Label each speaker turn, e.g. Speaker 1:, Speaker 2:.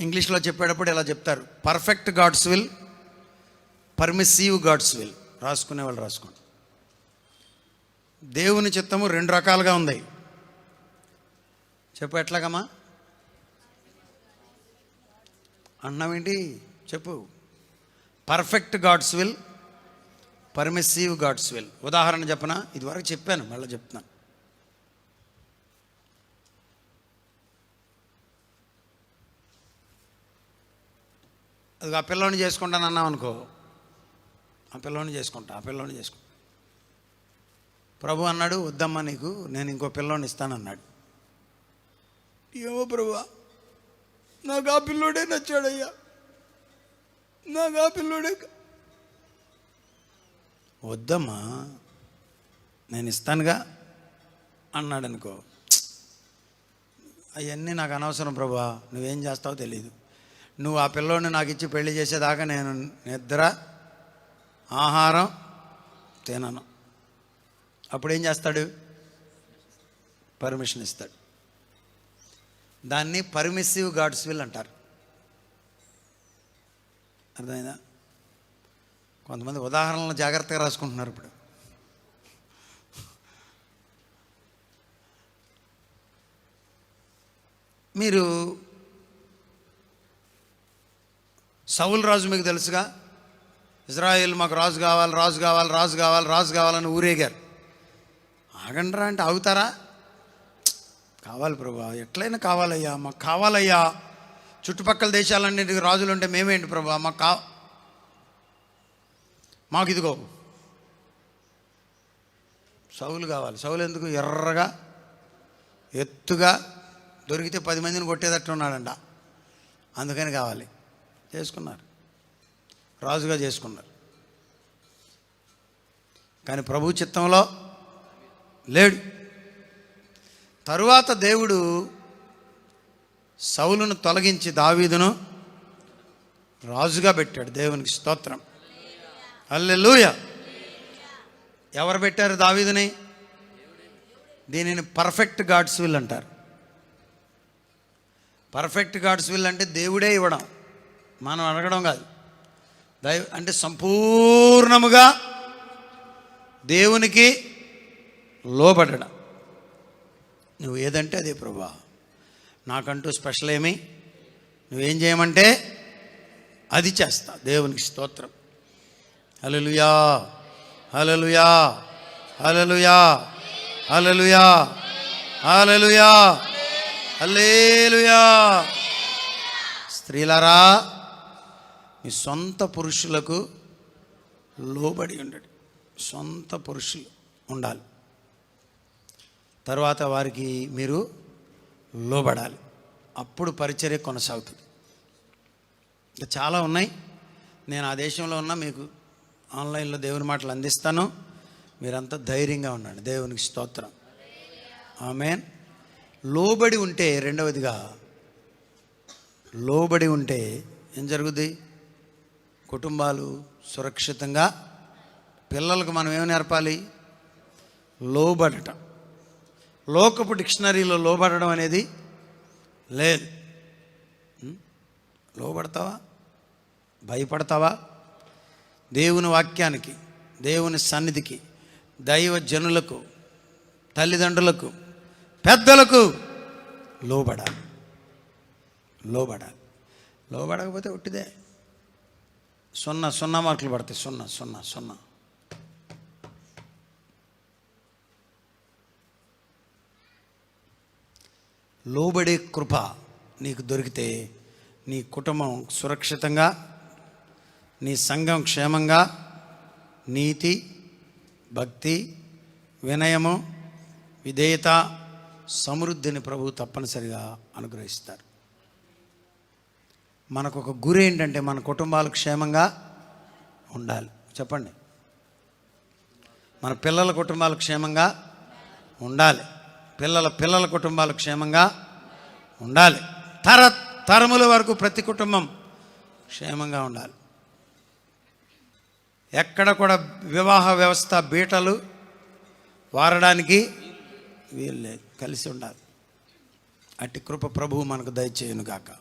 Speaker 1: ఇంగ్లీష్లో చెప్పేటప్పుడు ఇలా చెప్తారు perfect God's will permissive God's will రాసుకునే వాళ్ళు రాసుకోండి. దేవుని చిత్తము రెండు రకాలుగా ఉంది. చెప్పు ఎట్లాగమ్మా? అన్నావేంటి చెప్పు. Perfect God's will permissive God's will ఉదాహరణ చెప్పనా? ఇదివరకు చెప్పాను మళ్ళీ చెప్తున్నాను. అది ఆ పిల్లోని చేసుకుంటాను అన్నాం అనుకో. ఆ పిల్లోని చేసుకుంటా ఆ పిల్లోని చేసుకుంటా. ప్రభు అన్నాడు వద్దమ్మా నీకు నేను ఇంకో పిల్లోని ఇస్తానన్నాడు ఏమో ప్రభు నాకు ఆ పిల్లోడే నచ్చాడయ్యా. నాకు ఆ పిల్లోడే వద్దమ్మా నేను ఇస్తానుగా అన్నాడు అనుకో అవన్నీ నాకు అనవసరం ప్రభా నువ్వేం చేస్తావో తెలియదు నువ్వు ఆ పిల్లోడిని నాకు ఇచ్చి పెళ్ళి చేసేదాకా నేను నిద్ర ఆహారం తినను. అప్పుడు ఏం చేస్తాడు? పర్మిషన్ ఇస్తాడు. దాన్ని పర్మిసివ్ గాడ్స్ విల్ అంటారు. అర్థమైందా? కొంతమంది ఉదాహరణలు జాగ్రత్తగా రాసుకుంటున్నారు ఇప్పుడు. మీరు సౌలు రాజు మీకు తెలుసుగా? ఇజ్రాయిల్ మాకు రాజు కావాలి రాజు కావాలి రాజు కావాలి రాజు కావాలని ఊరేగారు. ఆగండ్రా అంటే ఆగుతారా? కావాలి ప్రభా ఎట్లయినా కావాలయ్యా మాకు కావాలయ్యా. చుట్టుపక్కల దేశాలన్నింటికి రాజులు ఉంటే మేమేంటి ప్రభా? మాకు కా మాకు ఇదిగో. సౌలు కావాలి. సౌలు ఎందుకు? ఎర్రగా ఎత్తుగా దొరికితే పది మందిని కొట్టేటట్టు ఉన్నాడంట. అందుకని కావాలి. చేసుకున్నారు. రాజుగా చేసుకున్నారు. కానీ ప్రభు చిత్తంలో లేడు. తరువాత దేవుడు సౌలును తొలగించి దావీదును రాజుగా పెట్టాడు. దేవునికి స్తోత్రం. అల్లెలూయ ఎవరు పెట్టారు దావీదుని? దీనిని పర్ఫెక్ట్ గాడ్స్ విల్ అంటారు. పర్ఫెక్ట్ గాడ్స్ విల్ అంటే దేవుడే ఇవ్వడం. మనం అడగడం కాదు. దైవ అంటే సంపూర్ణముగా దేవునికి లోబడడం. నువ్వు ఏదంటే అదే ప్రభా. నాకంటూ స్పెషల్ ఏమి? నువ్వేం చేయమంటే అది చేస్తా. దేవునికి స్తోత్రం. హలలుయా హలలుయా హలలుయా హలలుయా హలలుయా హలేలుయా స్త్రీలరా మీ సొంత పురుషులకు లోబడి ఉండడు సొంత పురుషులు ఉండాలి. తర్వాత వారికి మీరు లోబడాలి. అప్పుడు పరిచర్య కొనసాగుతుంది. ఇంకా చాలా ఉన్నాయి. నేను ఆ దేశంలో ఉన్నా మీకు ఆన్లైన్లో దేవుని మాటలు అందిస్తాను. మీరంతా ధైర్యంగా ఉండండి. దేవునికి స్తోత్రం. ఆమెన్. లోబడి ఉంటే రెండవదిగా లోబడి ఉంటే ఏం జరుగుద్ది? కుటుంబాలు సురక్షితంగా పిల్లలకు మనం ఏమి నేర్పాలి? లోబడటం. లోకపు డిక్షనరీలో లోబడడం అనేది లేదు. లోబడతావా? భయపడతావా? దేవుని వాక్యానికి దేవుని సన్నిధికి దైవ జనులకు తల్లిదండ్రులకు పెద్దలకు లోబడాలి. లోబడాలి. లోబడకపోతే ఒట్టిదే. సున్నా సున్నా మార్కులు పడతాయి. సున్నా సున్నా సున్నా. లోబడే కృప నీకు దొరికితే నీ కుటుంబం సురక్షితంగా నీ సంఘం క్షేమంగా నీతి భక్తి వినయము విధేయత సమృద్ధిని ప్రభు తప్పనిసరిగా అనుగ్రహిస్తారు. మనకు ఒక గురి ఏంటంటే మన కుటుంబాలు క్షేమంగా ఉండాలి. చెప్పండి. మన పిల్లల కుటుంబాలు క్షేమంగా ఉండాలి. పిల్లల పిల్లల కుటుంబాలు క్షేమంగా ఉండాలి. తర తరముల వరకు ప్రతి కుటుంబం క్షేమంగా ఉండాలి. ఎక్కడ కూడా వివాహ వ్యవస్థ బీటలు వారడానికి వీలు లేదు కలిసి ఉండాలి. అట్టి కృప ప్రభువు మనకు దయచేయను కాక